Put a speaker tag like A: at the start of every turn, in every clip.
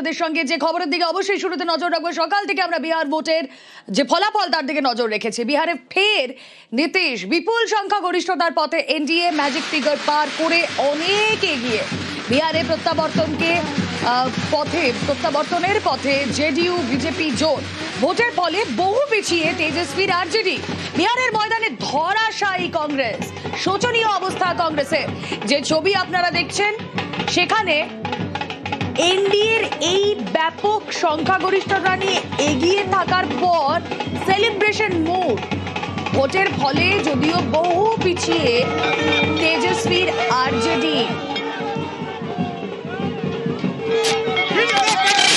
A: আপনাদের সঙ্গে যে খবরের দিকে অবশ্যই শুরুতে নজর রাখব। সকাল থেকে আমরা বিহার ভোটের যে ফলাফল, তার দিকে নজর রেখেছি। বিহারে ফের নীতিশ বিপুল সংখ্যা গরিষ্ঠতার পথে এনডিএ ম্যাজিক ফিগার পার করে অনেক এগিয়ে। বিহারে প্রত্যাবর্তনকে পথে, প্রত্যাবর্তনের পথে জেডিইউ, বিজেপি জোট ভোটের ফলে বহু পিছিয়ে তেজস্বীর আরজেডি বিহারের ময়দানে ধরাশায়ী কংগ্রেস। শোচনীয় অবস্থা কংগ্রেসের। যে ছবি আপনারা দেখছেন, সেখানে এনডিএর এই ব্যাপক সংখ্যাগরিষ্ঠতা নিয়ে এগিয়ে থাকার পর সেলিব্রেশন মুড ভোটের ফলে যদিও বহু পিছিয়ে তেজস্বীর আরজেডি।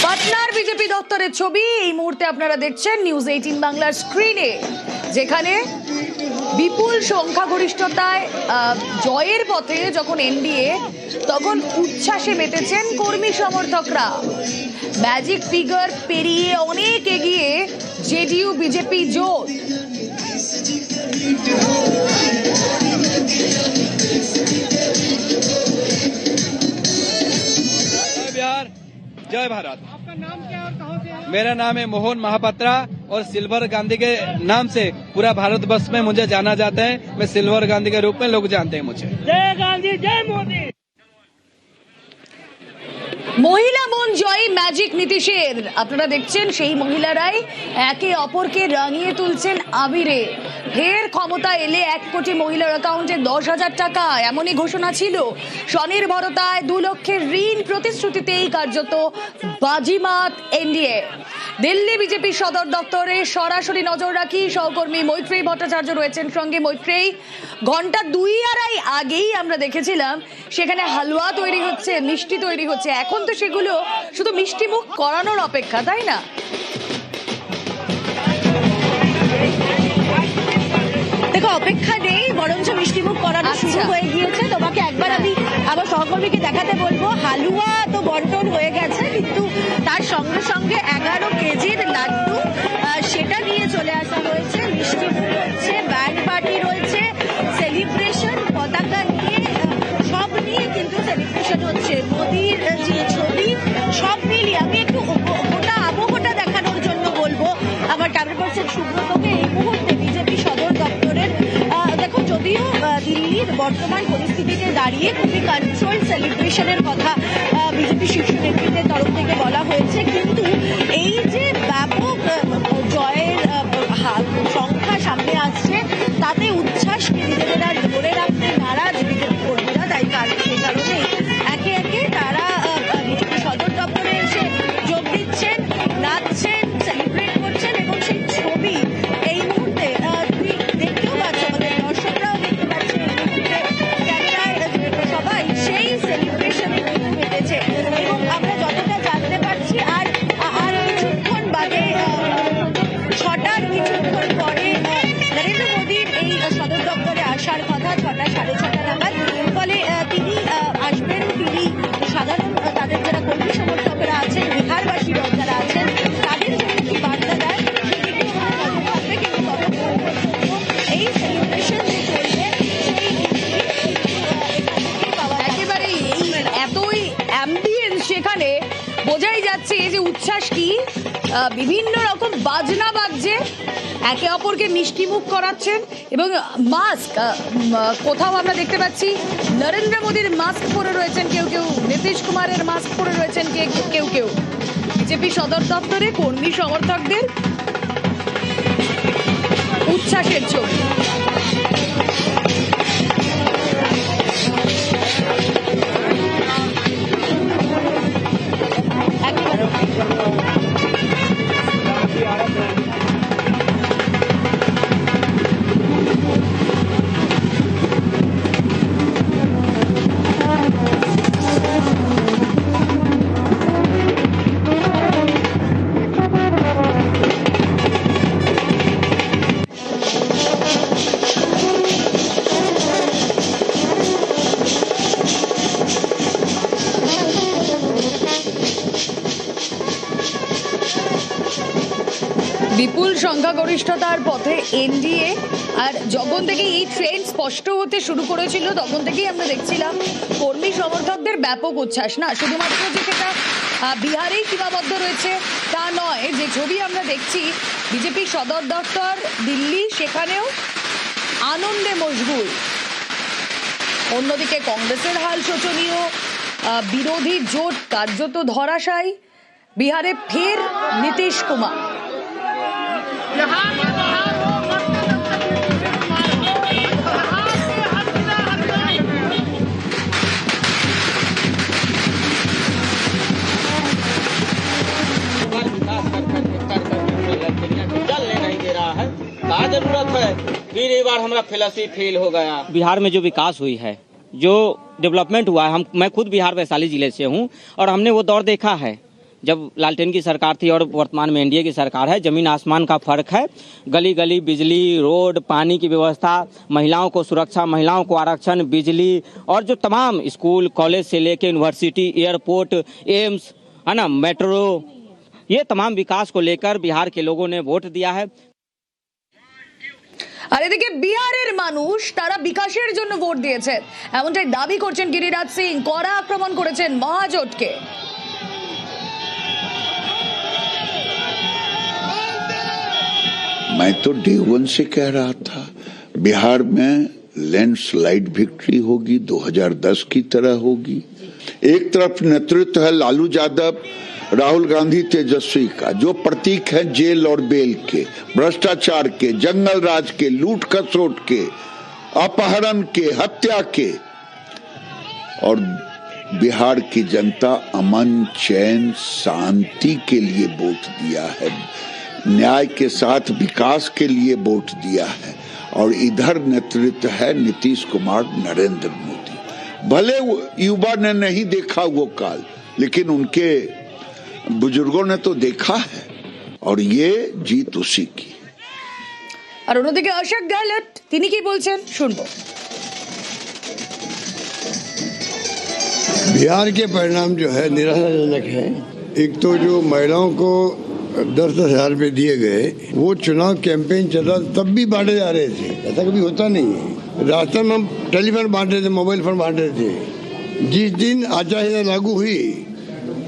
A: পাটনার বিজেপি দপ্তরের ছবি, এই মুহূর্তে আপনারা দেখছেন নিউজ এইটিন বাংলার স্ক্রিনে যেখানে বিপুল সংখ্যাগরিষ্ঠতায় জয়ের পথে যখন এনডিএ তখন উচ্ছ্বাসে মেতেছেন কর্মী সমর্থকরা ম্যাজিক ফিগার পেরিয়ে অনেক এগিয়ে জেডিইউ বিজেপি জোট
B: जय बिहार जय भारत
C: आपका नाम क्या है और कहाँ से है
B: मेरा नाम है मोहन महापात्रा और सिल्वर गांधी के नाम से पूरा भारत वर्ष में मुझे जाना जाता है मैं सिल्वर गांधी के रूप में लोग जानते हैं मुझे
C: जय गांधी जय मोदी
A: মহিলা মন জয়ী ম্যাজিক নীতিশের। আপনারা দেখছেন সেই মহিলারাই একে অপরকে রাঙিয়ে তুলছেন আবিরে। ফের ক্ষমতা এলে এক কোটি মহিলার অ্যাকাউন্টে দশ হাজার টাকা, এমনই ঘোষণা ছিল। স্বনির্ভরতায় দু লক্ষের ঋণ প্রতিশ্রুতিতেই কার্যত বাজিমাত এনডিএ। দিল্লি বিজেপি সদর দপ্তরে সরাসরি নজর রাখি সহকর্মী মৈত্রেয়ী ভট্টাচার্য রয়েছেন সঙ্গে মৈত্রেয়ী। ঘণ্টা দুই আড়াই আগেই আমরা দেখেছিলাম সেখানে হালুয়া তৈরি হচ্ছে মিষ্টি তৈরি হচ্ছে। এখন তো সেগুলো শুধু মিষ্টি মুখ করানোর অপেক্ষা তাই না?
D: দেখো অপেক্ষা নেই বরঞ্চ মিষ্টিমুখ করানো
A: আচ্ছা।
D: শুরু হয়ে গিয়েছে। তোমাকে একবার আমি আমার সহকর্মীকে দেখাতে বলব। হালুয়া তো বন্টন হয়ে গেছে কিন্তু সঙ্গে সঙ্গে এগারো কেজির লাড্ডু সেটা নিয়ে চলে আসা হয়েছে। মিষ্টিমুখ রয়েছে ব্যান্ড পার্টি রয়েছে সেলিব্রেশন পতাকা নিয়ে সব নিয়ে কিন্তু সেলিব্রেশন হচ্ছে। মোদির যে ছবি, সব মিলিয়ে আমি একটু গোটা আবহটা দেখানোর জন্য বলব। আমার ক্যামেরা পার্সন সুব্রতকে এই মুহূর্তে বিজেপি সদর দপ্তরের দেখো, যদিও দিল্লির বর্তমান পরিস্থিতিতে দাঁড়িয়ে খুবই কন্ট্রোল সেলিব্রেশনের কথা বিজেপি শীর্ষ নেতৃত্বের তরফ থেকে বলা হয়েছে। কিন্তু এই যে ব্যাপক
A: বিভিন্ন রকম বাজনা বাজছে। একে অপরকে মিষ্টি মুখ করাচ্ছেন এবং মাস্ক কোথাও আমরা দেখতে পাচ্ছি নরেন্দ্র মোদীর মাস্ক পরে রয়েছেন কেউ কেউ, নীতিশ কুমারের মাস্ক পরে রয়েছেন কেউ কেউ। বিজেপি সদর দপ্তরে কর্মী সমর্থকদের উচ্ছ্বাসের ছবি। সংখ্যাগরিষ্ঠতার পথে এনডিএ আর যখন থেকে এই ট্রেন্ড স্পষ্ট হতে শুরু করেছিল, তখন থেকেই আমরা দেখছিলাম কর্মী সমর্থকদের ব্যাপক উচ্ছ্বাস। না, শুধুমাত্র যে সেটা বিহারেই সীমাবদ্ধ রয়েছে তা নয়, যে ছবি আমরা দেখছি, বিজেপি সদর দপ্তর, দিল্লি, সেখানেও আনন্দে মশগুল। অন্যদিকে কংগ্রেসের হাল শোচনীয় বিরোধী জোট কার্যত ধরাশায়ী। বিহারে ফের নীতিশ কুমার।
E: फिर बार हमारा फिलसी फेल हो गया बिहार में जो विकास हुई है, जो डेवलपमेंट हुआ है, हम, मैं खुद बिहार वैशाली ज़िले से हूँ, और हमने वो दौर देखा है। जब लालटेन की सरकार थी और वर्तमान में एनडीए की सरकार है जमीन आसमान का फर्क है गली गली बिजली रोड पानी की व्यवस्था महिलाओं को सुरक्षा महिलाओं को आरक्षण बिजली और जो तमाम स्कूल कॉलेज से लेके यूनिवर्सिटी एयरपोर्ट एम्स है ना मेट्रो ये तमाम विकास को लेकर बिहार के लोगों ने वोट दिया है
A: আর এদিকে বিহারের মানুষ তারা বিকাশের জন্য ভোট দিয়েছে এমনটাই দাবি করছেন গিরিরাজ সিং কড়া আক্রমণ করেছেন মহাজোটকে
F: मैं तो डे वन से कह रहा था, बिहार में लैंडस्लाइड विक्ट्री होगी 2010 की तरह होगी। एक तरफ़ नेतृत्व है लालू यादव, राहुल गांधी तेजस्वी का, जो प्रतीक है जेल और बेल के, भ्रष्टाचार के, जंगल राज के, लूट खसोट के, अपहरण के, हत्या के। और बिहार की जनता अमन, चैन, शांति के लिए वोट दिया है। न्याय के साथ विकास के लिए वोट दिया है और इधर नेतृत्व है नीतीश कुमार नरेंद्र मोदी भले वो युवा ने नहीं देखा वो काल लेकिन उनके बुजुर्गों ने तो देखा है और ये जीत उसी की
A: আর অন্যদিকে অশোক গেহলট তিনি কি বলছেন শুনবো
G: बिहार के परिणाम जो है निराशाजनक है एक तो जो महिलाओं को दस दस हज़ार रुपये दिए गए। वो चुनाव कैंपेन चल रहा तब भी बांटे जा रहे थे। ऐसा कभी होता नहीं है। रास्ते में हम टेलीफोन बांट रहे थे, मोबाइल फ़ोन बांट रहे थे। जिस दिन आचार संहिता लागू हुई,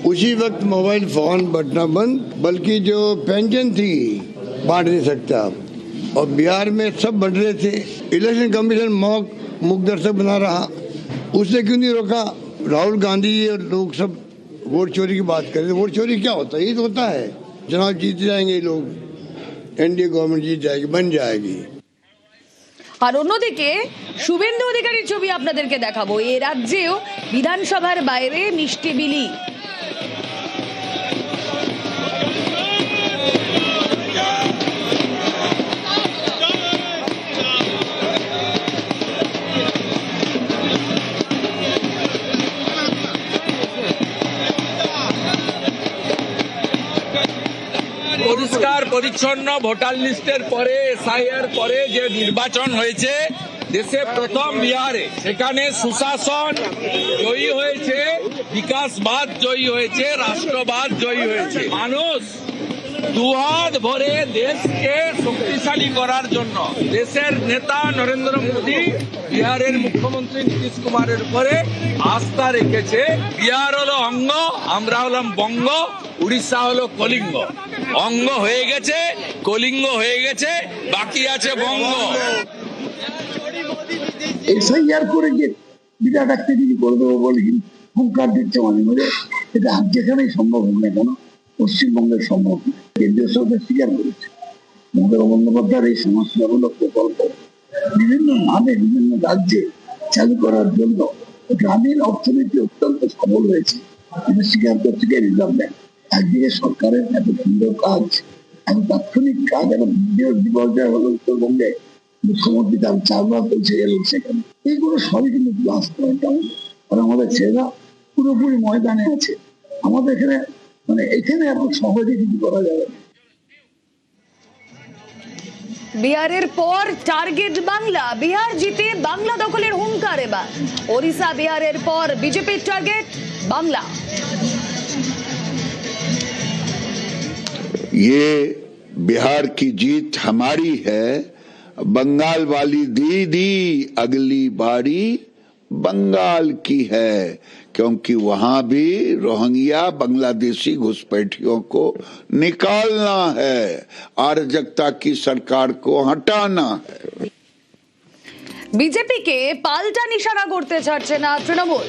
G: उसी वक्त मोबाइल फ़ोन बटना बंद, बल्कि जो पेंशन थी, बांट नहीं सकते। आप और बिहार में सब बट रहे थे। इलेक्शन कमीशन मौक, मुख दर्शक बना रहा। उसने क्यों नहीं रोका? राहुल गांधी और लोग सब वोट चोरी की बात कर रहे थे। वोट चोरी क्या होता है? ये तो होता है। चुनाव जीत जाएंगे ये लोग एनडीए गवर्नमेंट जीत जाएगी बन जाएगी
A: আর অন্যদিকে শুভেন্দু অধিকারীর ছবি আপনাদেরকে দেখাবো এ রাজ্যেও বিধানসভার বাইরে মিষ্টি বিলি
H: পরিচ্ছন্ন ভোটার লিস্টের পরে এসআইআর পরে যে নির্বাচন হয়েছে দেশে প্রথম বিহারে। সেখানে সুশাসন জয়ী হয়েছে, বিকাশবাদ জয়ী হয়েছে, রাষ্ট্রবাদ জয়ী হয়েছে। মানুষ দুহাত ভরে দেশকে শক্তিশালী করার জন্য দেশের নেতা নরেন্দ্র মোদী বিহারের মুখ্যমন্ত্রী নীতিশ কুমারের উপরে আস্থা রেখেছে। বিহার হলো অঙ্গ, আমরা হলাম বঙ্গ, উড়িষ্যা হলো কলিঙ্গ। অঙ্গ হয়ে গেছে, কলিঙ্গ হয়ে গেছে, বাকি আছে বঙ্গ।
I: এসআইআর করে যে বিরাট একটা কিছু করে দেবো বলে কিন্তু হুঙ্কার দিচ্ছে মাঝে মাঝে। এটা যেখানেই সম্ভব হোক না কেন, পশ্চিমবঙ্গের সম্ভব কেন্দ্রীয় সরকার স্বীকার করেছে। মমতা বন্দ্যোপাধ্যায়ের এই সমস্যাগুলো প্রকল্প বিভিন্ন নামে বিভিন্ন রাজ্যে চালু করার জন্য গ্রামীণ অর্থনীতি অত্যন্ত সফল হয়েছে। এটা স্বীকার করছে কে? রিজার্ভ ব্যাংক একদিকে সরকারের এত সুন্দর কাজ এত তাৎক্ষণিক কাজ ভিডিও বিপর্যয় হলো উত্তরবঙ্গে মুখ্যমন্ত্রী তার চারবার পৌঁছে গেলেন সেখানে। এইগুলো সবই কিন্তু পয়েন্ট আর আমাদের ছেলেরা পুরোপুরি ময়দানে আছে। আমাদের এখানে মানে এখানে এত সহজে কিছু করা যাবে
A: বিহারের পর টার্গেট বাংলা। বিহার জিতে বাংলা দখলের হুঙ্কার এবার। ওড়িশা বিহারের পর বিজেপির টার্গেট বাংলা।
F: ये बिहार की जीत हमारी है बंगाल वाली दीदी अगली बारी बंगाल की है क्योंकि वहां भी रोहिंग्या बांग्लादेशी घुसपैठियों को निकालना है अराजकता की सरकार को हटाना है
A: বিজেপিকে পাল্টা নিশানা করতে ছাড়ছে না তৃণমূল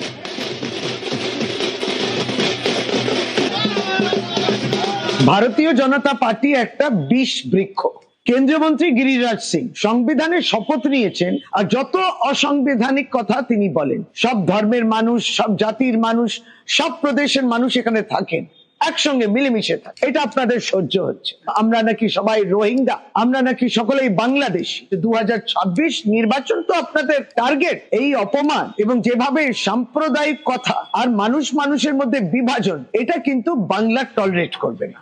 J: ভারতীয় জনতা পার্টি একটা বিষ বৃক্ষ। কেন্দ্রীয় মন্ত্রী গিরিরাজ সিং সংবিধানের শপথ নিয়েছেন আর যত অসাংবিধানিক কথা তিনি বলেন, সব ধর্মের মানুষ, সব জাতির মানুষ, সব প্রদেশের মানুষ এখানে থাকেন, একসঙ্গে মিলেমিশে থাকে এটা আপনাদের সহ্য হচ্ছে। আমরা নাকি সবাই রোহিঙ্গা, আমরা নাকি সকলেই বাংলাদেশ। দু হাজার ছাব্বিশ নির্বাচন তো আপনাদের টার্গেট এই অপমান এবং যেভাবে সাম্প্রদায়িক কথা আর মানুষ মানুষের মধ্যে বিভাজন, এটা কিন্তু বাংলা টলারেট করবে না।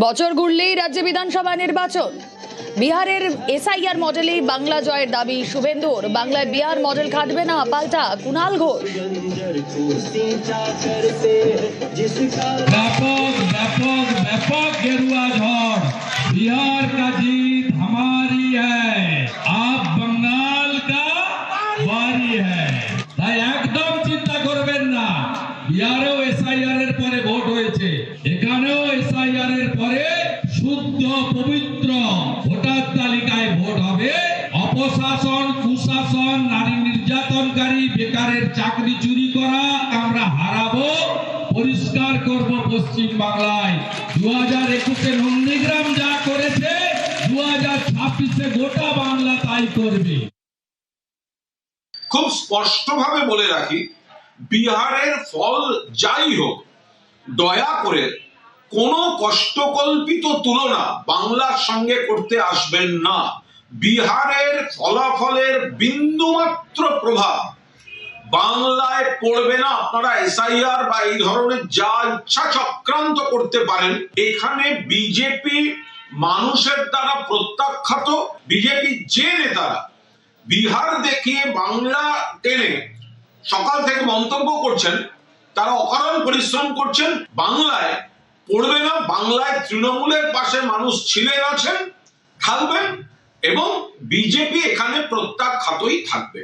A: বছর ঘুরলেই রাজ্য বিধানসভা নির্বাচন বিহারের এসআইআর মডেলেই বাংলা জয়ের দাবি শুভেন্দুর বাংলায় বিহার মডেল খাটবে না পাল্টা কুণাল ঘোষ
H: व्यापक व्यापक व्यापक गेरुआ झड़ बिहार का जीत हमारी है নির্যাতনকারী বেকারের চাকরি চুরি করা আমরা হারাবো, পরিষ্কার করব পশ্চিম বাংলায়। দু হাজার একুশে নন্দীগ্রাম যা করেছে দু হাজার ছাব্বিশে গোটা বাংলা তাই করবে।
K: খুব স্পষ্টভাবে বলে রাখি, বিহারের ফল যাই হোক, দয়া করে কোনো কষ্টকল্পিত তুলনা বাংলার সঙ্গে করতে আসবেন না। বিহারের ফলাফলের বিন্দুমাত্র প্রভাব বাংলায় পড়বে না। আপনারা এসআইআর বা এই ধরনের যা ইচ্ছা চক্রান্ত করতে পারেন, এখানে বিজেপি মানুষের দ্বারা প্রত্যাখ্যাত, বিজেপি যে নেতারা বিহার দেখিয়ে বাংলা টেনে সকাল থেকে মন্তব্য করছেন, তারা অকারণ পরিশ্রম করছেন, বাংলায় পড়বে না, বাংলায় তৃণমূলের পাশে মানুষ ছিলেন, আছেন, থাকবেন। এবং বিজেপি এখানে প্রত্যাখ্যাতই থাকবে।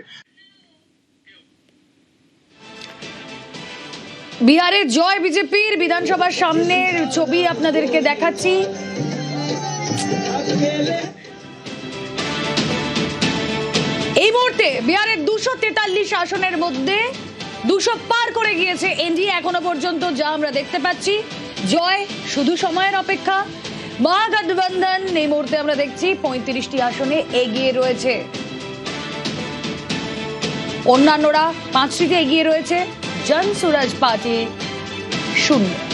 A: বিহারের জয় বিজেপির বিধানসভার সামনের ছবি আপনাদেরকে দেখাচ্ছি। এই মুহূর্তে বিহারের দুশো তেতাল্লিশ আসনের মধ্যে দুশো পার করে গিয়েছে এনডিএ এখনও পর্যন্ত, যা আমরা দেখতে পাচ্ছি। জয়, শুধু সময়ের অপেক্ষা। মহাগঠবন্ধন, এই মুহূর্তে আমরা দেখছি পঁয়ত্রিশটি আসনে এগিয়ে রয়েছে। অন্যান্যরা পাঁচটিতে এগিয়ে রয়েছে। জন সুরাজ পার্টি শূন্য।